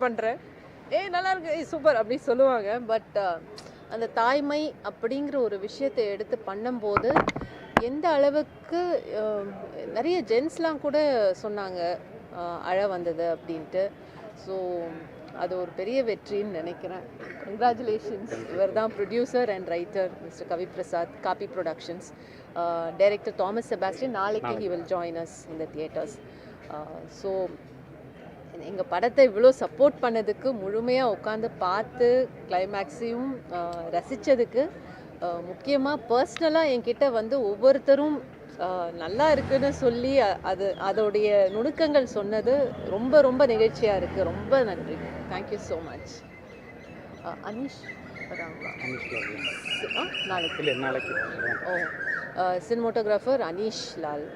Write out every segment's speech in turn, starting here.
பண்ணுறேன் ஏய் நல்லா இருக்கு. ஏய் சூப்பர் அப்படி சொல்லுவாங்க. பட் அந்த தாய்மை அப்படிங்கிற ஒரு விஷயத்தை எடுத்து பண்ணும்போது எந்த அளவுக்கு அஹ், நிறைய ஜென்ஸ்லாம் கூட சொன்னாங்க அஹ், அழ வந்தது அப்படின்ட்டு. ஸோ அது ஒரு பெரிய வெற்றின்னு நினைக்கிறேன். கங்க்ராச்சுலேஷன்ஸ் இவர் தான் producer and writer mister Kavi Prasad copy productions director Thomas Sebastian நாளைக்கு ஹி வில் ஜாயின் அஸ் இந்த தியேட்டர்ஸ் ஸோ எங்கள் படத்தை இவ்வளோ சப்போர்ட் பண்ணதுக்கு முழுமையாக உட்காந்து பார்த்து கிளைமேக்ஸையும் ரசித்ததுக்கு முக்கியமாக பர்சனலாக என்கிட்ட வந்து ஒவ்வொருத்தரும் நல்லா இருக்குன்னு சொல்லி அது அதோடைய நுணுக்கங்கள் சொன்னது ரொம்ப ரொம்ப நிகழ்ச்சியாக இருக்குது ரொம்ப நன்றி. தேங்க்யூ ஸோ மச் அனீஷ் நாளைக்கு. நாளைக்கு. ஓ. சினிமோட்டோகிராஃபர் அனீஷ் லால்.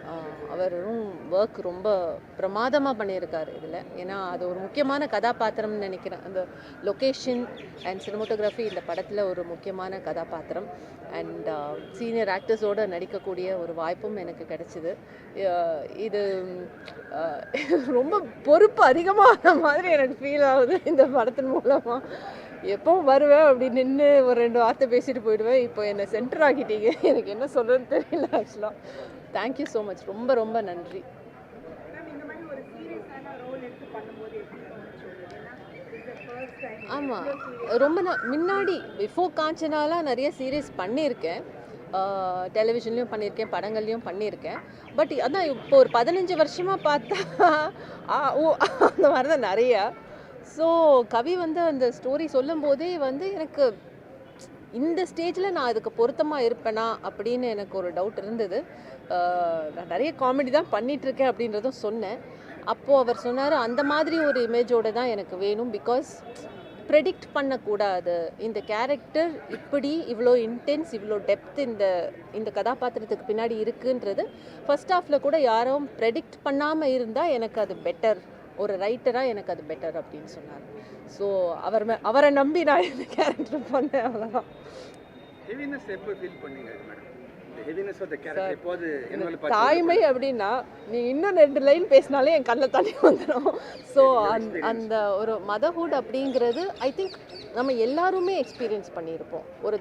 அவரும் ஒர்க் ரொம்ப பிரமாதமாக பண்ணியிருக்கார் இதில். ஏன்னா அது ஒரு முக்கியமான கதாபாத்திரம்னு நினைக்கிறேன். அந்த லொக்கேஷன் அண்ட் சினிமோட்டோகிராஃபி இந்த படத்தில் ஒரு முக்கியமான கதாபாத்திரம். அண்ட் சீனியர் ஆக்டர்ஸோடு நடிக்கக்கூடிய ஒரு வாய்ப்பும் எனக்கு கிடைச்சிது. இது ரொம்ப பொறுப்பு அதிகமான மாதிரி எனக்கு ஃபீல் ஆகுது இந்த படத்தின் மூலமாக எப்போ வருவேன் அப்படி நின்று ஒரு ரெண்டு வார்த்தை பேசிட்டு போயிடுவேன். இப்போ என்னை சென்டர் ஆக்கிட்டீங்க. எனக்கு என்ன சொல்கிறதுன்னு தெரியல ஆக்சுவலாக தேங்க்யூ ஸோ மச் ரொம்ப ரொம்ப நன்றி. ஆமாம் ரொம்ப நான் முன்னாடி பிஃபோர் காஞ்சனாலாம் நிறைய சீரியஸ் பண்ணியிருக்கேன். டெலிவிஷன்லேயும் பண்ணியிருக்கேன் படங்கள்லையும் பண்ணியிருக்கேன். பட் அதான் இப்போ ஒரு பதினஞ்சு வருஷமாக பார்த்தா ஆ, ஓ அந்த மாதிரி தான் நிறையா. ஸோ கவி வந்து அந்த ஸ்டோரி சொல்லும் போதே வந்து எனக்கு இந்த ஸ்டேஜில் நான் அதுக்கு பொருத்தமாக இருப்பேனா அப்படின்னு எனக்கு ஒரு டவுட் இருந்தது. நான் நிறைய காமெடி தான் பண்ணிகிட்ருக்கேன் அப்படின்றதும் சொன்னேன். அப்போது அவர் சொன்னார் அந்த மாதிரி ஒரு இமேஜோடு தான் எனக்கு வேணும் பிகாஸ் ப்ரெடிக்ட் பண்ணக்கூடாது. இந்த கேரக்டர் இப்படி இவ்வளோ இன்டென்ஸ் இவ்வளோ டெப்த் இந்த இந்த கதாபாத்திரத்துக்கு பின்னாடி இருக்குன்றது ஃபஸ்ட் ஹாஃபில் கூட யாரும் ப்ரெடிக்ட் பண்ணாமல் இருந்தால் எனக்கு அது பெட்டர் ஒரு ரைட்டராக எனக்கு அது பெட்டர் அப்படின்னு சொன்னார். ஸோ அவர் மே- அவரை நம்பி நான் இந்த கேரக்டர் பண்ணேன் அவ்வளோதான் தாய்மை அப்படின்னா நீ இன்னும் ரெண்டு லைன் பேசினாலே என் கண்ணில் தண்ணி வந்துடும் ஸோ அந்த அந்த ஒரு மதர்ஹுட் அப்படிங்கிறது ஐ திங்க் நம்ம எல்லாருமே எக்ஸ்பீரியன்ஸ் பண்ணியிருப்போம். ஒரு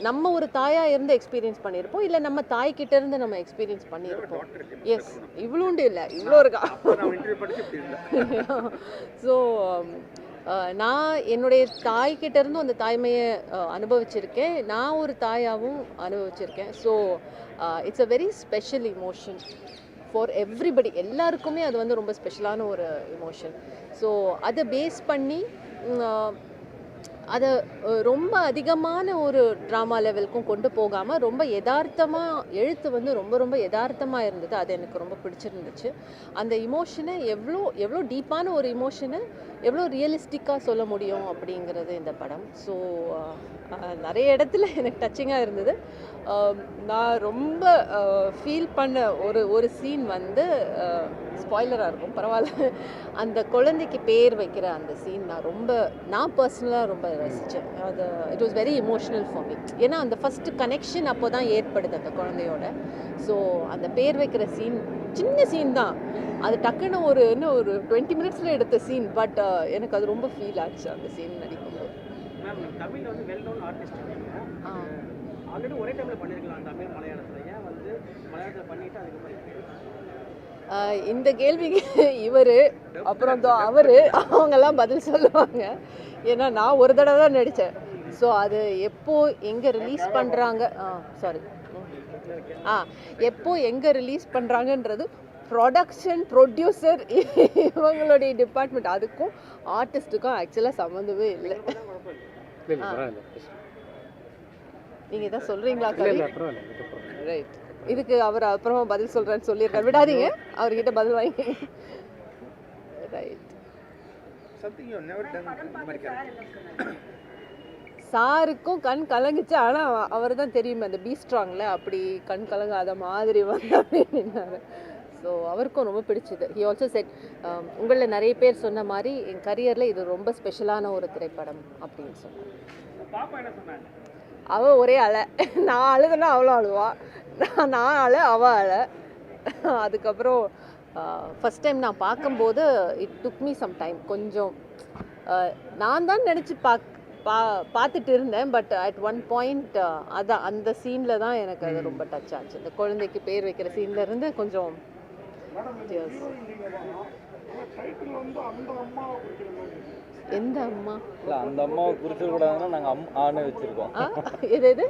நம்ம ஒரு தாயாக இருந்து எக்ஸ்பீரியன்ஸ் பண்ணியிருப்போம். இல்லை நம்ம தாய்கிட்ட இருந்து நம்ம எக்ஸ்பீரியன்ஸ் பண்ணியிருப்போம். எஸ் இவ்வளோண்டு இல்லை. இவ்வளோ இருக்கா? ஸோ நான் என்னுடைய தாய்கிட்ட இருந்தும் அந்த தாய்மையை அனுபவிச்சிருக்கேன். நான் ஒரு தாயாகவும் அனுபவிச்சிருக்கேன். So it's a very special emotion for everybody எல்லாருக்குமே அது வந்து ரொம்ப ஸ்பெஷலான ஒரு இமோஷன் ஸோ அதை பேஸ் பண்ணி அதை ரொம்ப அதிகமான ஒரு ட்ராமா லெவலுக்கும் கொண்டு போகாமல் ரொம்ப யதார்த்தமாக எழுத்து வந்து ரொம்ப ரொம்ப யதார்த்தமாக இருந்தது. அது எனக்கு ரொம்ப பிடிச்சிருந்துச்சு. அந்த இமோஷனை எவ்வளோ எவ்வளோ டீப்பான ஒரு இமோஷனை எவ்வளோ ரியலிஸ்டிக்காக சொல்ல முடியும் அப்படிங்கிறது இந்த படம். ஸோ நிறைய இடத்துல எனக்கு டச்சிங்காக இருந்தது. நான் ரொம்ப ஃபீல் பண்ண ஒரு ஒரு சீன் வந்து ஸ்பாய்லராக இருக்கும். பரவாயில்ல. அந்த குழந்தைக்கு பேர் வைக்கிற அந்த சீன் நான் ரொம்ப நான் பர்சனலாக ரொம்ப ரசித்தேன் அது it was very emotional for me ஏன்னா அந்த ஃபஸ்ட்டு கனெக்ஷன் அப்போ தான் ஏற்படுது அந்த குழந்தையோட. ஸோ அந்த பேர் வைக்கிற சீன் சின்ன சீன் தான். அது டக்குன்னு ஒரு இன்னும் ஒரு டுவெண்ட்டி மினிட்ஸில் எடுத்த சீன் பட் எனக்கு அது ரொம்ப ஃபீல் ஆச்சு அந்த சீன் ஆர்டிஸ்ட் ஆ. ஆல்ரெடி ஒரே டைம்ல பண்ணிருக்கலாம் தமிழ் மலையாளத்துல. ஏன் வந்து மலையாளத்துல பண்ணிட்டு அதுக்கப்புறம் இந்த கேள்விக்கு இவர் அப்புறம் அவர் அவங்கெல்லாம் பதில் சொல்லுவாங்க. ஏன்னா நான் ஒரு தடவை தான் நடித்தேன். ஸோ அது எப்போ எங்கே ரிலீஸ் பண்ணுறாங்க ஆ சாரி ஆ எப்போ எங்கே ரிலீஸ் பண்ணுறாங்கன்றது ப்ரொடக்ஷன் ப்ரொடியூசர் இவங்களுடைய டிபார்ட்மெண்ட் அதுக்கும் ஆர்டிஸ்ட்டுக்கும் ஆக்சுவலாக சம்மந்தமே இல்லை. நீங்கள் தான் சொல்கிறீங்களா ரைட் இதுக்கு அவர் அப்புறமா பதில் சொல்கிறேன்னு சொல்லியிருக்காரு. விடாதீங்க. அவர்கிட்ட பதில் வாங்கி. Right something you never done இந்த மாதிரி கேரக்டர் சாருக்கும் கண் கலங்குச்சு. ஆனால் அவர் தான் தெரியுமே அந்த பீ ஸ்ட்ராங்கில் அப்படி கண் கலங்காத மாதிரி வந்து அப்படின்னாரு ஸோ அவருக்கும் ரொம்ப பிடிச்சது. ஹி ஆல்சோ செட் உங்களில் நிறைய பேர் சொன்ன மாதிரி என் கரியரில் இது ரொம்ப ஸ்பெஷலான ஒரு திரைப்படம் அப்படின்னு சொன்னார். பாப்பா என்ன சொன்னாங்க? அவள் ஒரே அலை. நான் அழுதுனா அவளும் அழுவா. நான் அழ அவள் அழ அதுக்கப்புறம் ஃபஸ்ட் டைம் நான் பார்க்கும்போது it took me some time கொஞ்சம் நான் தான் நினச்சி பாக் பா பார்த்துட்டு இருந்தேன். பட் அட் ஒன் பாயிண்ட் அதான் அந்த சீனில் தான் எனக்கு அது ரொம்ப டச் ஆச்சு. இந்த குழந்தைக்கு பேர் வைக்கிற சீன்ல இருந்து கொஞ்சம். எந்த அம்மா? இல்லை அந்த அம்மாவை குறிச்சிடக்கூடாதுன்னா நாங்கள் அம் ஆன்னு வச்சுருக்கோம். எது எது?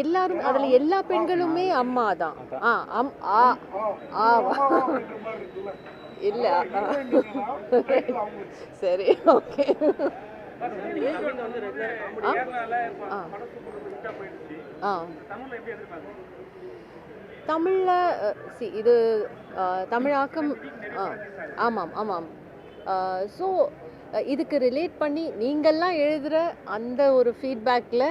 எல்லாரும் அதுல எல்லா பெண்களுமே அம்மா தான். ஆ அம் ஆ ஆவா இல்ல. சரி ஓகே. ஆ. தமிழ்ல எப்படி எதிர்பார்க்குறீங்க தமிழ்ல சி இது தமிழாக்கம் ஆ ஆமாம் ஆமாம். ஸோ இதுக்கு ரிலேட் பண்ணி நீங்கள்லாம் எழுதுகிற அந்த ஒரு ஃபீட்பேக்கில்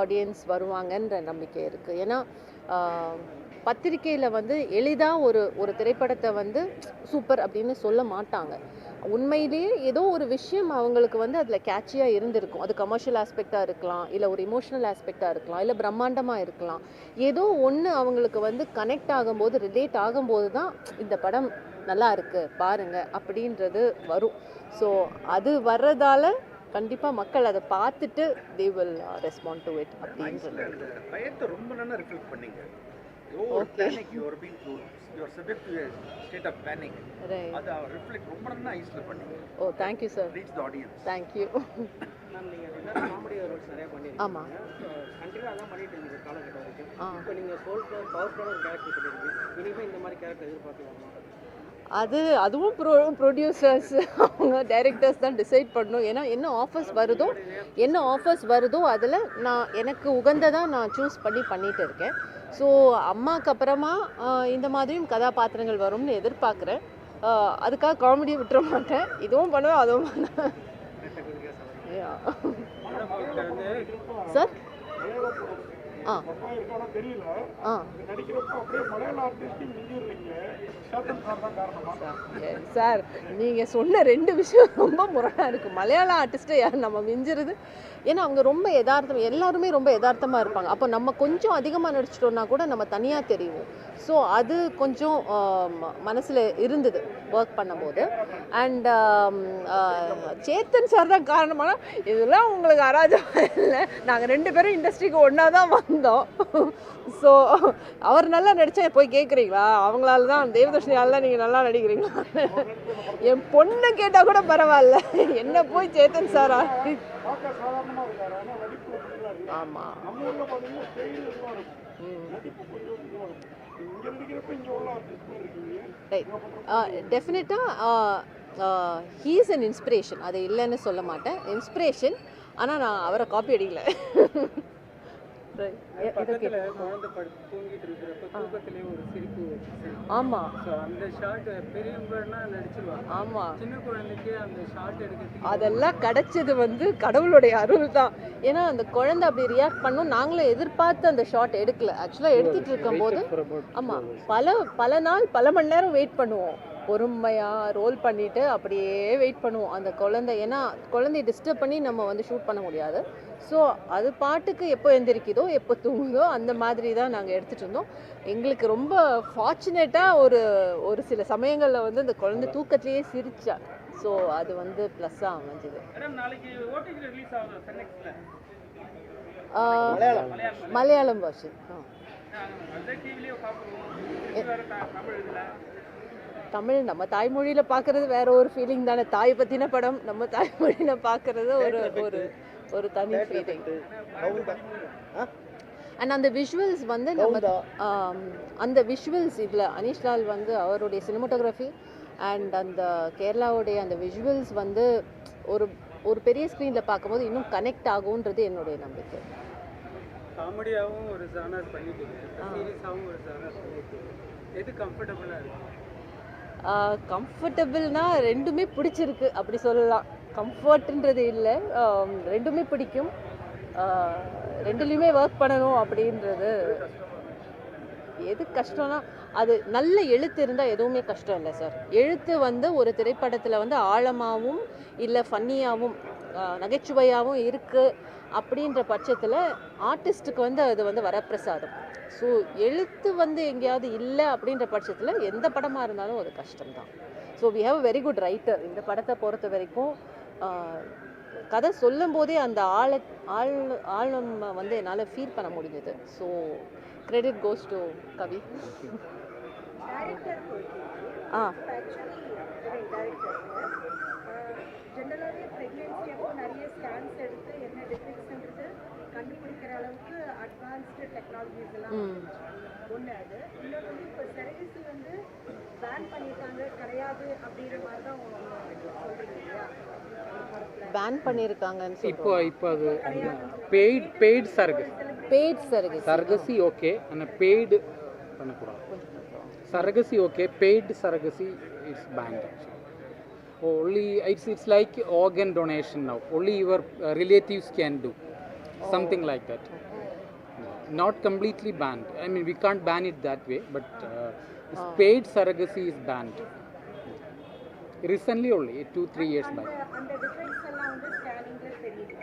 ஆடியன்ஸ் வருவாங்கன்ற நம்பிக்கை இருக்குது ஏன்னா பத்திரிக்கையில் வந்து எளிதாக ஒரு ஒரு திரைப்படத்தை வந்து சூப்பர் அப்படின்னு சொல்ல மாட்டாங்க. உண்மையிலேயே ஏதோ ஒரு விஷயம் அவங்களுக்கு வந்து அதில் கேட்சியாக இருந்திருக்கும். அது கமர்ஷியல் ஆஸ்பெக்டாக இருக்கலாம் இல்லை ஒரு இமோஷனல் ஆஸ்பெக்டாக இருக்கலாம் இல்லை பிரம்மாண்டமாக இருக்கலாம். ஏதோ ஒன்று அவங்களுக்கு வந்து கனெக்ட் ஆகும்போது ரிலேட் ஆகும்போது தான் இந்த படம் நல்லா இருக்கு பாருங்க அப்படின்றது வரும். ஸோ அது வர்றதால கண்டிப்பாக மக்கள் அதை பார்த்துட்டு they will respond to it அப்படின்றது. பயத்தை ரொம்ப நல்லா ரிஃப்ளெக்ட் பண்ணீங்க. Over panic you are being to you are subject to state of panic right அது ரிஃப்ளெக்ட் ரொம்ப நல்லா ஐஸ்ல பண்ணீங்க. ஓ thank you sir reach the audience thank you ma'am நீங்கள் ரெகுலர் காமெடி ரோல்ஸ் நிறைய பண்ணியிருக்கீங்க ஆமா. கண்டிப்பாக அதான் பண்ணிட்டு காலகட்டம் வரைக்கும். இப்போ நீங்கள் சோல் பவர்ஃபுல்லான ஒரு கேரக்டர் பண்ணியிருக்கீங்க இனிமேல் இந்த மாதிரி கேரக்டர் எதிர்பார்க்கலாமா? அது அதுவும் ப்ரோ ப்ரொடியூசர்ஸ் அவங்க டைரக்டர்ஸ் தான் டிசைட் பண்ணணும். ஏன்னா என்ன ஆஃபர்ஸ் வருதோ என்ன ஆஃபர்ஸ் வருதோ அதில் நான் எனக்கு உகந்ததாக நான் சூஸ் பண்ணி பண்ணிட்டு இருக்கேன். ஸோ அம்மாக்கு அப்புறமா இந்த மாதிரியும் கதாபாத்திரங்கள் வரும்னு எதிர்பார்க்குறேன். அதுக்காக காமெடியை விட்டுற மாட்டேன். இதுவும் பண்ணுவேன் அதுவும் பண்ணுவேன். சார் சார் நீங்கள் சொன்ன ரெண்டு விஷயம் ரொம்ப முரணாக இருக்குது மலையாள ஆர்டிஸ்ட்டை யார் நம்ம மிஞ்சுறது ஏன்னா அவங்க ரொம்ப யதார்த்தம் எல்லாருமே ரொம்ப யதார்த்தமாக இருப்பாங்க. அப்போ நம்ம கொஞ்சம் அதிகமாக நடிச்சிட்டோம்னா கூட நம்ம தனியாக தெரியும் ஸோ அது கொஞ்சம் மனசில் இருந்தது ஒர்க் பண்ணும்போது. அண்ட் சேத்தன் சார் தான் காரணமான இதெல்லாம் உங்களுக்கு அராஜகம் இல்லை. நாங்கள் ரெண்டு பேரும் இண்டஸ்ட்ரிக்கு ஒன்றா தான் வந்தோம். ஸோ அவர் நல்லா நடிச்சா போய் கேட்குறீங்களா அவங்களால தான் தேவதர்ஷினியால தான் நீங்கள் நல்லா நடிக்கிறீங்களா? என் பொண்ணு கேட்டால் கூட பரவாயில்ல. என்ன போய் சேத்தன் சாரா ஆமாம் ரைட் டெஃபினட்டாக ஹீஸ் அன் இன்ஸ்பிரேஷன் அது இல்லைன்னு சொல்ல மாட்டேன். இன்ஸ்பிரேஷன் ஆனால் நான் அவரை காப்பி அடிக்கல. ஆமா. அந்த ஷாட் பெரியவங்கன்னா நடிச்சிருவாங்க ஆமா. சின்ன குழந்தைக்கு அந்த ஷாட் எடுக்கிறதுக்கு அதெல்லாம் கிடைச்சது வந்து கடவுளுடைய அருள் தான் ஏன்னா அந்த குழந்தை அப்படி ரியாக்ட் பண்ணும் நாங்களும் எதிர்பார்த்து அந்த ஷாட் எடுக்கல. ஆக்சுவலாக எடுத்துட்டு இருக்கும்போது ஆமா பல பல நாள் பல மணி நேரம் வெயிட் பண்ணுவோம். பொறுமையா ரோல் பண்ணிட்டு அப்படியே வெயிட் பண்ணுவோம். அந்த குழந்தை ஏன்னா குழந்தைய டிஸ்டர்ப் பண்ணி நம்ம வந்து ஷூட் பண்ண முடியாது. ஸோ அது பாட்டுக்கு எப்போ எந்திரிக்குதோ எப்போ தூங்குதோ அந்த மாதிரி தான் நாங்கள் எடுத்துகிட்டு இருந்தோம். எங்களுக்கு ரொம்ப ஃபார்ச்சுனேட்டாக ஒரு ஒரு சில சமயங்களில் வந்து அந்த குழந்தை தூக்கத்திலேயே சிரிச்சா. ஸோ அது வந்து ப்ளஸ்ஸாக அமைஞ்சுது. மலையாளம். வருஷன் தமிழ் நம்ம தாய்மொழியில் பார்க்குறது வேற ஒரு ஃபீலிங் தானே. தாய் பற்றின படம் நம்ம தாய்மொழியில் பார்க்குறது ஒரு ஒரு ஒரு தனி ஃபீலிங் அண்ட் அந்த விஷுவல்ஸ் வந்து நம்ம அந்த விஷுவல்ஸ் இதில் அனீஷ் லால் வந்து அவருடைய சினிமோட்டோகிராஃபி அண்ட் அந்த கேரளாவுடைய அந்த விஷுவல்ஸ் வந்து ஒரு ஒரு பெரிய ஸ்க்ரீனில் பார்க்கும்போது இன்னும் கனெக்ட் ஆகுன்றது என்னுடைய நம்பிக்கை. காமெடியாகவும் ஒரு ஜானர் பண்ணிட்டீங்க. சீரியஸாகவும் ஒரு ஜானர் பண்ணிட்டீங்க. எது கம்ஃபர்டபுளாக இருக்கு? கம்ஃபர்டபுள்னால் ரெண்டுமே பிடிச்சிருக்கு அப்படி சொல்லலாம். கம்ஃபர்ட்ன்றது இல்லை ரெண்டுமே பிடிக்கும். ரெண்டுலேயுமே ஒர்க் பண்ணணும் அப்படின்றது. எது கஷ்டம்னா அது நல்ல எழுத்து இருந்தால் எதுவுமே கஷ்டம் இல்லை சார் எழுத்து வந்து ஒரு திரைப்படத்தில் வந்து ஆழமாகவும் இல்லை ஃபன்னியாகவும் நகைச்சுவையாகவும் இருக்குது அப்படின்ற பட்சத்தில் ஆர்டிஸ்ட்டுக்கு வந்து அது வந்து வரப்பிரசாதம். ஸோ எழுத்து வந்து எங்கேயாவது இல்லை அப்படின்ற பட்சத்தில் எந்த படமாக இருந்தாலும் அது கஷ்டம்தான். So we have very good writer இந்த படத்தை பொறுத்த வரைக்கும் கதை சொல்லும் போதே அந்த ஆழ ஆழ் ஆழம் வந்து என்னால் ஃபீல் பண்ண முடிஞ்சது. So credit goes to Kavi. ஆ ஜென்ரலாகவே ப்ரெக்னென்சி அப்போ நிறைய ஸ்கேன்ஸ் எடுத்து என்ன டிஃபெக்ட்ஸ்ன்றது கண்டுபிடிக்கிற அளவுக்கு அட்வான்ஸ்டு டெக்னாலஜிஸ் எல்லாம் ஒன்று அது. இன்னொன்று வந்து இப்போ செரகசி வந்து பேன் பண்ணியிருக்காங்க கிடையாது அப்படிங்கிற மாதிரி தான் சொல்கிறீங்க இல்லையா? பேன் பண்ணியிருக்காங்கன்னு இப்போ இப்போ அது paid paid circus paid service surrogacy okay ஆனால் பெய்டு பண்ணக்கூடாது. Surrogacy okay paid surrogacy it's banned only it's it's like organ donation now. Only your relatives can do. something like that not completely banned i mean we can't ban it that way but uh, this paid surrogacy is banned recently only two three years back அந்த defects எல்லாம் வந்து ஸ்கேனிங்கில் தெரியுது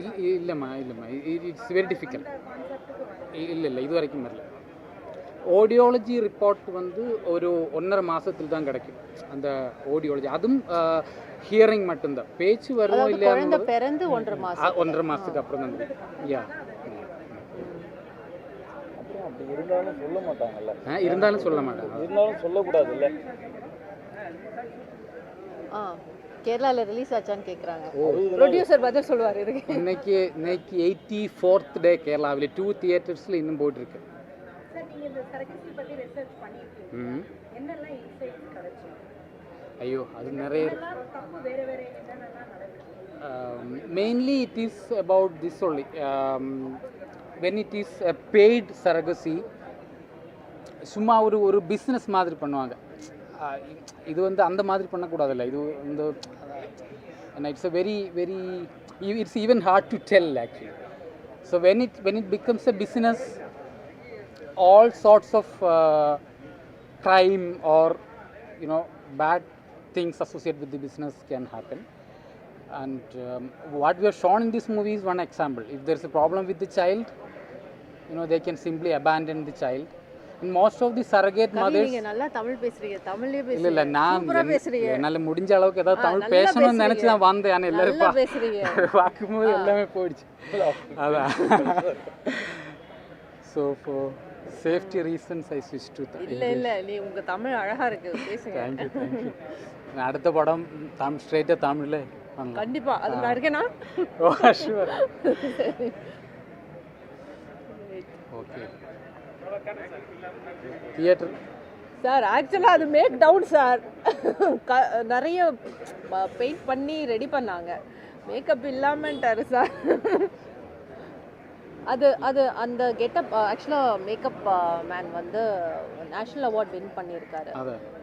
இல்- இல்லைம்மா இல்லைம்மா it's very difficult கான்செப்ட்டுக்கு வரும் இல்லை இல்லை இது வரைக்கும் வரல Audiology report வந்து ஒரு ஒன்றரை மாசத்தில் தான் கிடைக்கும். அந்த ஓடியாலஜி அதுவும் ஹியரிங் மட்டும்தான். பேச்சு வருமோ இல்லையா குழந்தை பிறந்து ஒன்றரை மாசம் ஒன்றரை மாசத்துக்கு அப்புறம் தான் யா. இருந்தாலும் சொல்ல மாட்டாங்கல்ல. இருந்தாலும் சொல்ல மாட்டாங்க. இருந்தாலும் சொல்லக்கூடாதுல்ல. ஆ. கேரளால ரிலீஸ் ஆச்சான்னு கேக்குறாங்க. ஓ. ப்ரொடியூசர் பதில் சொல்லுவார் இதுக்கு. இன்னைக்கு இன்னைக்கு எயிட்டி ஃபோர்த் டே கேரளாவில் டூ தியேட்டர்ஸில் இன்னும் போயிட்டுருக்கு ஐயோ அது நிறைய it is about this only. um, when it is a paid surrogacy சும்மா ஒரு ஒரு பிஸ்னஸ் மாதிரி பண்ணுவாங்க. இது வந்து அந்த மாதிரி பண்ணக்கூடாதுல்ல. இது இந்த it's a very very it's even hard to tell actually so when it when it becomes a business all sorts of uh, crime or you know bad things associated with the business can happen and um, what we are shown in this movie is one example if there's a problem with the child you know they can simply abandon the child and most of the surrogate Kavi mothers நீங்க நல்லா தமிழ் பேசுறீங்க தமிழ்லயே இல்ல இல்ல பேசுறீங்க நான் சூப்பரா பேசுறீங்க என்னால முடிஞ்ச அளவுக்கு ஏதாவது ஆ, தமிழ் நல்லா பேசணும்னு நினைச்சு பேசுறீங்க. தான் வந்தேன் ஆனா எல்லாரும் நல்லா பா- பேசுறீங்க பார்க்கும்போது எல்லாமே போயிடுச்சு அதான் so for safety reasons I switch to இல்ல இல்ல நீ உங்க தமிழ் அழகா இருக்கு பேசுங்க. தேங்க்யூ தேங்க்யூ அடுத்த படம் தமிழ் ஸ்ட்ரைட்டாக தமிழில் பண்ணலாம் கண்டிப்பா அது நான் இருக்கேனா? Oh sure okay theatre sir ஆக்சுவலா அது மேக் டவுன் சார் நிறைய பெயிண்ட் பண்ணி ரெடி பண்ணாங்க. மேக்கப் இல்லாமட்டாரு சார் அது அது அந்த கெட்டப் ஆக்சுவலாக மேக்கப் மேன் வந்து நேஷ்னல் அவார்ட் வின் பண்ணியிருக்காரு.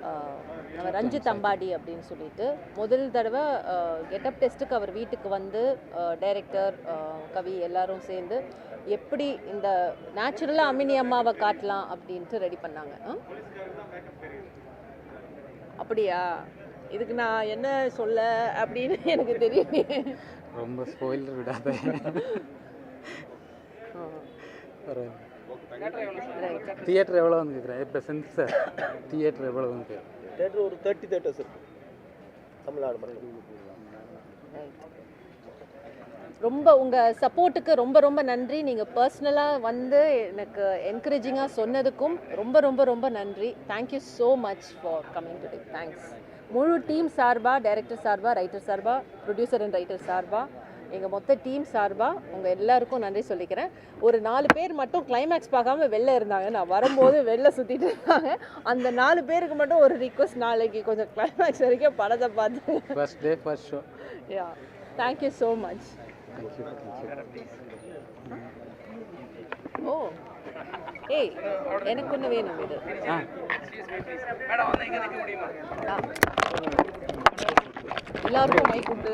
ஆஹ் நம்ம ரஞ்சித் அம்பாடி அப்படின்னு சொல்லிட்டு. முதல் தடவை கெட்டப் டெஸ்ட்டுக்கு அவர் வீட்டுக்கு வந்து டைரக்டர் கவி எல்லாரும் சேர்ந்து எப்படி இந்த நேச்சுரலாக அமினி அம்மாவை காட்டலாம் அப்படின்ட்டு ரெடி பண்ணாங்க? அப்படியா? இதுக்கு நான் என்ன சொல்ல அப்படின்னு எனக்கு தெரியலையே. ரொம்ப ஸ்பாயிலர் விடாத. தியேட்டர் எவ்வளோ வந்து கேட்குறேன் இப்போ சென்ஸ் சார் தியேட்டர் எவ்வளோ வந்து கேட்குறேன் தேட்டர் ஒரு தேர்ட்டி தேட்டர்ஸ் இருக்கு. தமிழ்நாடு மட்டும். ரொம்ப உங்கள் சப்போர்ட்டுக்கு ரொம்ப ரொம்ப நன்றி. நீங்கள் பர்சனலாக வந்து எனக்கு என்கரேஜிங்காக சொன்னதுக்கும் ரொம்ப ரொம்ப ரொம்ப நன்றி. Thank you so much for coming today thanks முழு டீம் சார்பாக டைரக்டர் சார்பாக ரைட்டர் சார்பாக ப்ரொடியூசர் அண்ட் ரைட்டர் சார்பாக எங்கள் மொத்த டீம் சார்பாக உங்கள் எல்லாருக்கும் நன்றி சொல்லிக்கிறேன். ஒரு நாலு பேர் மட்டும் கிளைமேக்ஸ் பார்க்காம வெளில இருந்தாங்க. நான் வரும்போது வெளில சுற்றிட்டு இருந்தாங்க. அந்த நாலு பேருக்கு மட்டும் ஒரு ரிக்வஸ்ட் நாளைக்கு கொஞ்சம் கிளைமேக்ஸ் வரைக்கும் படத்தை பார்த்து first day first show yeah thank you so much oh ஏய் எனக்கு ஒன்று வேணும் இது ஆ. எல்லாருக்கும் மைக் உண்டு.